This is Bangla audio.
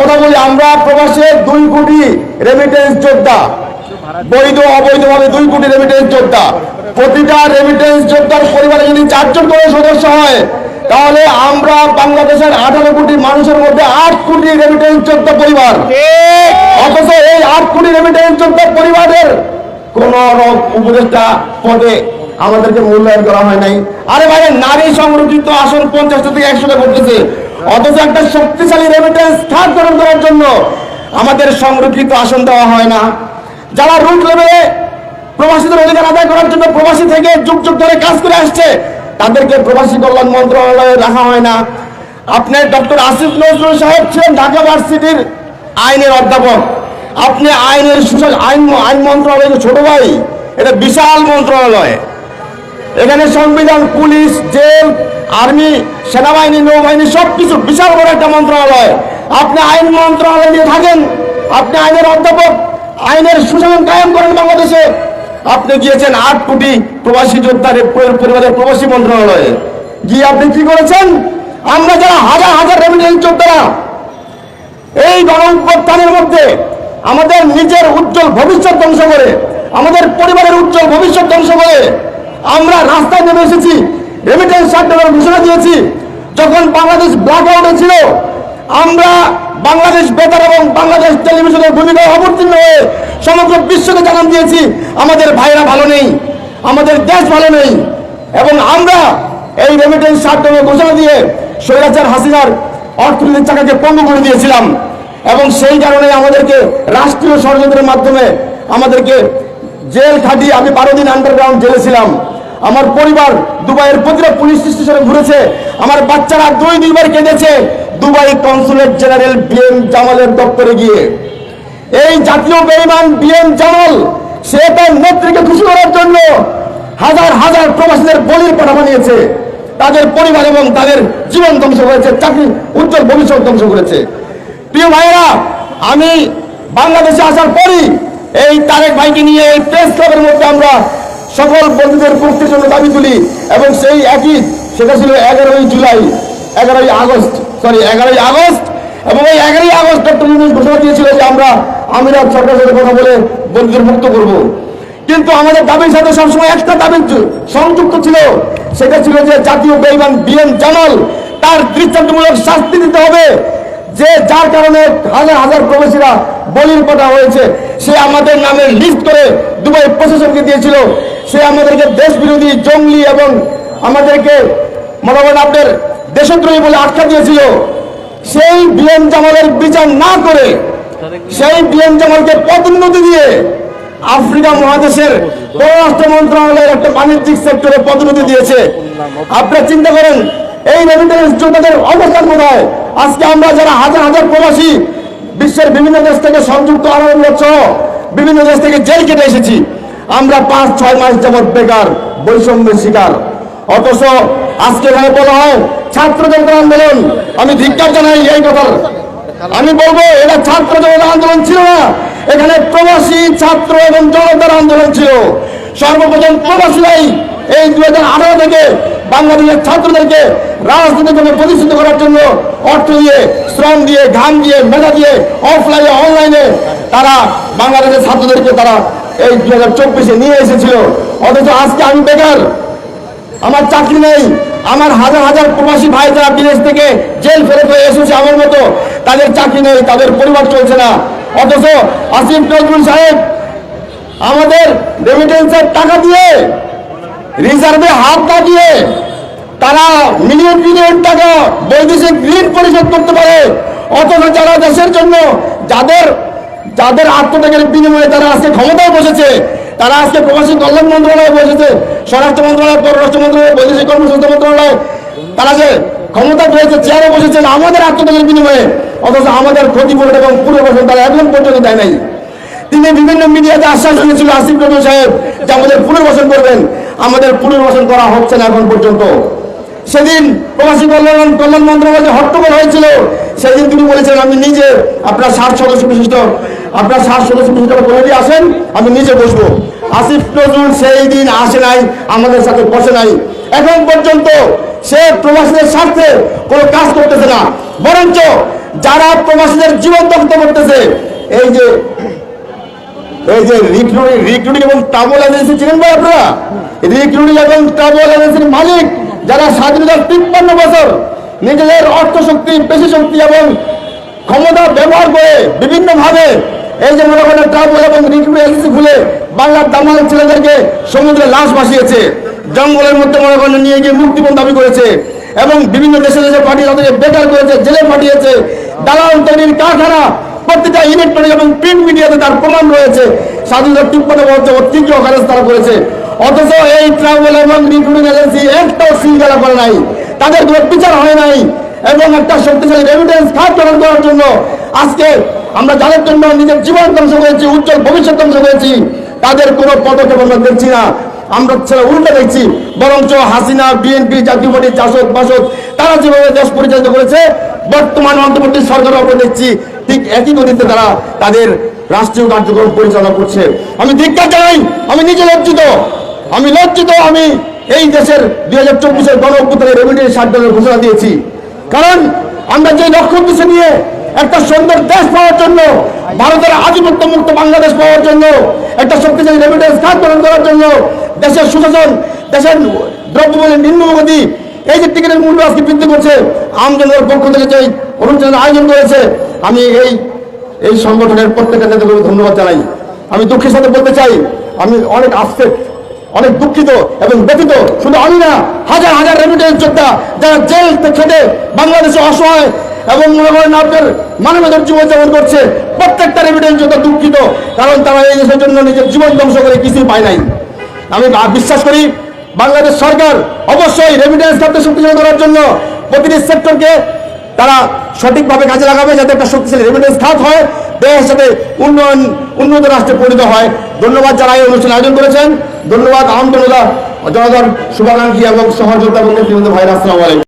কথা বলি, আমরা প্রবাসে দুই কোটি রেমিটেন্স যোদ্ধা। বৈধ, অবৈধভাবে দুই কোটি রেমিটেন্স যোদ্ধা। প্রতিটা রেমিটেন্স যোদ্ধার পরিবারে যদি চারজন করে সদস্য হয়, তাহলে আমরা বাংলাদেশের আঠারো কোটি মানুষের মধ্যে আট কোটি রেমিটেন্স যোদ্ধা পরিবার। অথচ এই আট কোটি রেমিটেন্স যোদ্ধা পরিবারের কোন উপদেষ্টা পদে আমাদেরকে মূল্যায়ন করা হয় নাই। আরে ভাই, নারী সংরক্ষিত আসন পঞ্চাশটা থেকে একশোটা করতেছে। অথচ একটা শক্তিশালী রেমিটেন্স খাত করার জন্য আমাদের সংরক্ষিত আসন দেওয়া হয় না। যারা রুট লেভেলে প্রবাসীদের অধিকার আদায় করার জন্য প্রবাসী থেকে যুগ যুগ ধরে কাজ করে আসছে, তাদেরকে প্রবাসী কল্যাণ মন্ত্রণালয়ে রাখা হয় না। আপনার ডক্টর আসিফ নজরুল সাহেব ছিলেন ঢাকা ভার্সিটির আইনের অধ্যাপক। আপনি আইনের আইন আইন মন্ত্রণালয়ের ছোট ভাই, এটা বিশাল মন্ত্রণালয়। এখানে সংবিধান, পুলিশ, জেল, আর্মি, সেনাবাহিনী, নৌবাহিনী, সবকিছু বিশাল বড় একটা মন্ত্রণালয়। আপনি আইন মন্ত্রণালয় নিয়ে থাকেন, আপনি আইনের অধ্যাপক, আইনের সুশাসন কায়েম করেন বাংলাদেশে। আপনি গিয়েছেন আট কোটি প্রবাসী যোদ্ধার পরিবারের প্রবাসী মন্ত্রণালয়ে। গিয়ে আপনি কি করেছেন? আমরা যারা হাজার হাজার রেমিটেন্স যোদ্ধারা, এই গণঅভ্যুত্থানের মধ্যে আমাদের নিজের উজ্জ্বল ভবিষ্যৎ ধ্বংস করে, আমাদের পরিবারের উজ্জ্বল ভবিষ্যৎ ধ্বংস করে আমরা রাস্তায় নেমে এসেছি। রেমিটেন্স সার্টিফিকেট ঘোষণা দিয়েছি। যখন বাংলাদেশ ব্ল্যাক আউটে ছিল, আমরা বাংলাদেশ বেতার এবং বাংলাদেশ টেলিভিশনের ভূমিকা অবতীর্ণ হয়ে সমগ্র বিশ্বকে জানান দিয়েছি, আমাদের ভাইরা ভালো নেই, আমাদের দেশ ভালো নেই এবং আমরা এই রেমিটেন্স সার্টিফিকেট ঘোষণা দিয়ে স্বৈরাচার হাসিনার অর্থনীতির চাকাকে পঙ্গু করে দিয়েছিলাম এবং সেই কারণে আমাদেরকে রাষ্ট্রীয় ষড়যন্ত্রের মাধ্যমে আমাদেরকে জেল খাটিয়ে আমি বারো দিন আন্ডারগ্রাউন্ড জেলে ছিলাম। আমার পরিবার দুবাইয়ের প্রতিটা পুলিশ স্টেশনে ঘুরেছে। আমার বাচ্চারা দুই দুইবার কেঁদেছে দুবাই কনসুলেট জেনারেল বিএম জামালের দপ্তরে গিয়ে। এই জাতীয় বেইমান বিএম জামাল, সে তার নেত্রীকে খুশি করার জন্য হাজার হাজার প্রবাসীদের বলির পাঠা বানিয়েছে। তাদের পরিবার এবং তাদের জীবন ধ্বংস করেছে, চাকরি উজ্জ্বল ভবিষ্যৎ ধ্বংস করেছে। প্রিয় ভাইয়েরা, আমি বাংলাদেশে আসার পরই এই তারেক ভাইকে নিয়ে এই প্রেস ক্লাবের মধ্যে আমরা সকল বন্ধুদের উপস্থিতির জন্য দাবি তুলি এবং সেই একই, সেটা ছিল এগারোই জুলাই, এগারোই আগস্ট সরি এগারোই আগস্ট এবং এই এগারোই আগস্ট ডক্টর ঘোষণা দিয়েছিল যে আমরা আমিরাত সরকারের সাথে কথা বলে বন্ধুদের মুক্ত করব। কিন্তু আমাদের দাবির সাথে সবসময় একটা দাবি সংযুক্ত ছিল, সেটা ছিল যে জাতীয় বেইমান বিএম জামাল, তার দৃষ্টান্তমূলক শাস্তি দিতে হবে, যে যার কারণে হাজার হাজার প্রবাসীরা বলির পাঠা হয়েছে, সে আমাদের নামে লিস্ট করে দুবাই প্রশাসনকে দিয়েছিল। সে আমাদেরকে দেশ বিরোধী জঙ্গলি এবং আমাদেরকে মোটামুটি আপনার দেশদ্রোহী বলে আটকা দিয়েছিল। সেই বিএম জামালের বিচার না করে, সেই বিএম জামালকে পদোন্নতি দিয়ে আফ্রিকা মহাদেশের পররাষ্ট্র মন্ত্রণালয়ের একটা বাণিজ্যিক সেক্টরে পদোন্নতি দিয়েছে। আপনারা চিন্তা করেন, এই রেমিটেন্স যোদ্ধাদের অবস্থান কোথায়? আজকে আমরা যারা হাজার হাজার প্রবাসী, বিশ্বের বিভিন্ন দেশ থেকে সংযুক্ত আরব সহ বিভিন্ন দেশ থেকে জেল কেটে এসেছি। আমরা পাঁচ, ছয় মাস যাবৎ বেকার, বৈষম্যের শিকার। অথচ আজকে এখানে বলা হয়, ছাত্র জনতা আন্দোলন। আমি ধিক্কার জানাই এই কথার। আমি বলব, এটা ছাত্র জনতা আন্দোলন ছিল না। এখানে প্রবাসী ছাত্র এবং জনতার আন্দোলন ছিল। সর্বপ্রথম প্রবাসীরাই এই দুই হাজার থেকে বাংলাদেশের ছাত্রদেরকে রাজনৈতিকভাবে প্রতিষ্ঠিত করার জন্য অর্থ দিয়ে, শ্রম দিয়ে, ঘাম দিয়ে, মেধা দিয়ে অফলাইনে অনলাইনে তারা বাংলাদেশের ছাত্রদেরকে তারা এই দুই হাজার চব্বিশে নিয়ে এসেছিল। অথচ আজকে আমি বেকার। আমার চাকরি নেই। আমার হাজার হাজার প্রবাসী ভাই যারা বিদেশ থেকে জেল ফেরত হয়ে এসেছে আমার মতো, তাদের চাকরি নেই, তাদের পরিবার চলছে না। অথচ আসিফ নজরুল সাহেব আমাদের রেমিটেন্সের টাকা দিয়ে রিজার্ভে হাত না দিয়ে তারা মিলিয়ন মিলিয়ন টাকা বৈদেশিক ঋণ পরিশোধ করতে পারে। অথচ যারা দেশের জন্য, যাদের যাদের আত্মত্যাগের বিনিময়ে তারা আজকে ক্ষমতায় বসেছে, তারা আজকে প্রবাসী কল্যাণ মন্ত্রণালয়ে বসেছে, স্বরাষ্ট্র মন্ত্রণালয়, পররাষ্ট্র মন্ত্রণালয়, বৈদেশিক কর্মসংস্থান মন্ত্রণালয়, তারা যে ক্ষমতা পেয়েছে চেয়ারে বসেছেন, আমাদের আত্মত্যাগের বিনিময়ে, অথচ আমাদের ক্ষতিপূরণ এবং পুনর্বাসন তারা এখন পর্যন্ত দেয় নাই। তিনি বিভিন্ন মিডিয়াতে আশ্বাস দিয়েছিল, আসিফ নজরুল সাহেব যে আমাদের পুনর্বাসন করবেন, আমাদের পুনর্বাসন করা হচ্ছে না এখন পর্যন্ত। সেদিন প্রবাসী কল্যাণ কল্যাণ মন্ত্রণালয়ে হট্টগোল হয়েছিল। সেদিন তিনি বলেছেন, আমি নিজে আপনার ষাট সদস্য বিশিষ্ট, আপনার ষাট সদস্য বিশিষ্ট কমিটি আসেন, আমি নিজে বসবো। আসিফ নজরুল সেই দিন আসে নাই, আমাদের সাথে বসে নাই। এখন পর্যন্ত সে প্রবাসীদের স্বার্থে কোনো কাজ করতেছে না। বরঞ্চ যারা প্রবাসীদের জীবন দগ্ধ করতেছে, এই যে এই যে রিক্রুটিং রিক্রুটিং এবং ট্রাভেল এজেন্সি চিনেন ভাই আপনারা? রিক্রুটিং এবং ট্রাভেল এজেন্সির মালিক যারা স্বাধীনতার তিপ্পান্ন বছর নিজেদের অর্থ শক্তি পেশি শক্তি এবং ক্ষমতা ব্যবহার করে বিভিন্ন ভাবে এই যে মনে করেন ট্রাভেল এবং রিক্রুটিং খুলে বাংলার দামাল ছেলেদেরকে সমুদ্রে লাশ ভাসিয়েছে, জঙ্গলের মধ্যে মনে করেন নিয়ে গিয়ে মুক্তিপণ দাবি করেছে এবং বিভিন্ন দেশে দেশে পাঠিয়ে তাদেরকে বেকার করেছে, জেলে পাঠিয়েছে, দালাল তৈরির কারখানা প্রত্যেকটা ইলেকট্রনিক এবং প্রিন্ট মিডিয়াতে তার প্রমাণ রয়েছে। স্বাধীনতা টিপ্পন্ন বছর তীব্র অকারেজ তারা করেছে। অথচ এই ট্রাভেল এবং রিক্রুটিং এজেন্সি একটাও শৃঙ্খলা করে নাই। তাদের বিচার হয় নাই এবং একটা শক্তিশালী রেমিটেন্স খাত প্রদান করার জন্য আজকে আমরা যাদের জন্য নিজের জীবন ধ্বংস করেছি, উজ্জ্বল ভবিষ্যৎ ধ্বংস করেছি, তাদের কোনো পদক্ষেপ আমরা দেখছি না। আমরা ছেলে উল্টো দেখছি, বরঞ্চ হাসিনা বিএনপি জাতীয় পার্টি, জাসদ, বাসদ, তারা যেভাবে দেশ পরিচালিত করেছে, বর্তমান অন্তর্বর্তী সরকারের উপরে দেখছি ঠিক একই গতিতে তারা তাদের রাষ্ট্রীয় কার্যক্রম পরিচালনা করছে। আমি ধিক্কার জানাই, আমি নিজে লজ্জিত। আমি লজ্জিত, আমি এই দেশের দুই হাজার চব্বিশের গণ অভ্যুত্থানে রেমিটেন্স ষাট ঘোষণা দিয়েছি। কারণ আমরা যে লক্ষ্য উদ্দেশ্যে নিয়ে, একটা সুন্দর দেশ পাওয়ার জন্য, ভারতের আধিপত্য মুক্ত বাংলাদেশ পাওয়ার জন্য, একটা শক্তিশালী রেমিটেন্স খাত গ্রহণ করার জন্য, দেশের সুশাসন, দেশের দ্রব্যমূল্যের নিম্নগতি এই যে টিকিটের মূল্য আজকে বৃদ্ধি করছে আমজনের পক্ষ থেকে যে অনুষ্ঠানের আয়োজন করেছে, আমি এই এই সংগঠনের প্রত্যেকটা নেতাকে ধন্যবাদ জানাই। আমি দুঃখের সাথে বলতে চাই, আমি অনেক আপসেট অনেক দুঃখিত এবং ব্যথিত। শুধু আমি না, হাজার হাজার রেমিটেন্স যোদ্ধা যারা জেল খেটে বাংলাদেশে অসহায় এবং মনে করেন আপনার মানবেতর জীবনযাপন করছে, প্রত্যেকটা রেমিটেন্স যোদ্ধা দুঃখিত, কারণ তারা এই দেশের জন্য নিজের জীবন ধ্বংস করে কিছুই পায় নাই। আমি বিশ্বাস করি, বাংলাদেশ সরকার অবশ্যই রেমিটেন্স খাতে শক্তিশালী করার জন্য প্রতিটি সেক্টরকে তারা সঠিকভাবে কাজে লাগাবে, যাতে একটা শক্তিশালী রেমিটেন্স খাত হয়। দেশ হিসাবে উন্নয়ন, উন্নত রাষ্ট্রে পরিণত হয়। ধন্যবাদ যারা এই অনুষ্ঠান আয়োজন করেছেন। ধন্যবাদ আহমদুল্লাহ জনগণ শুভাকাঙ্ক্ষী এবং সহযোগিতা বন্ধু ভাইরাস আলাইকুম।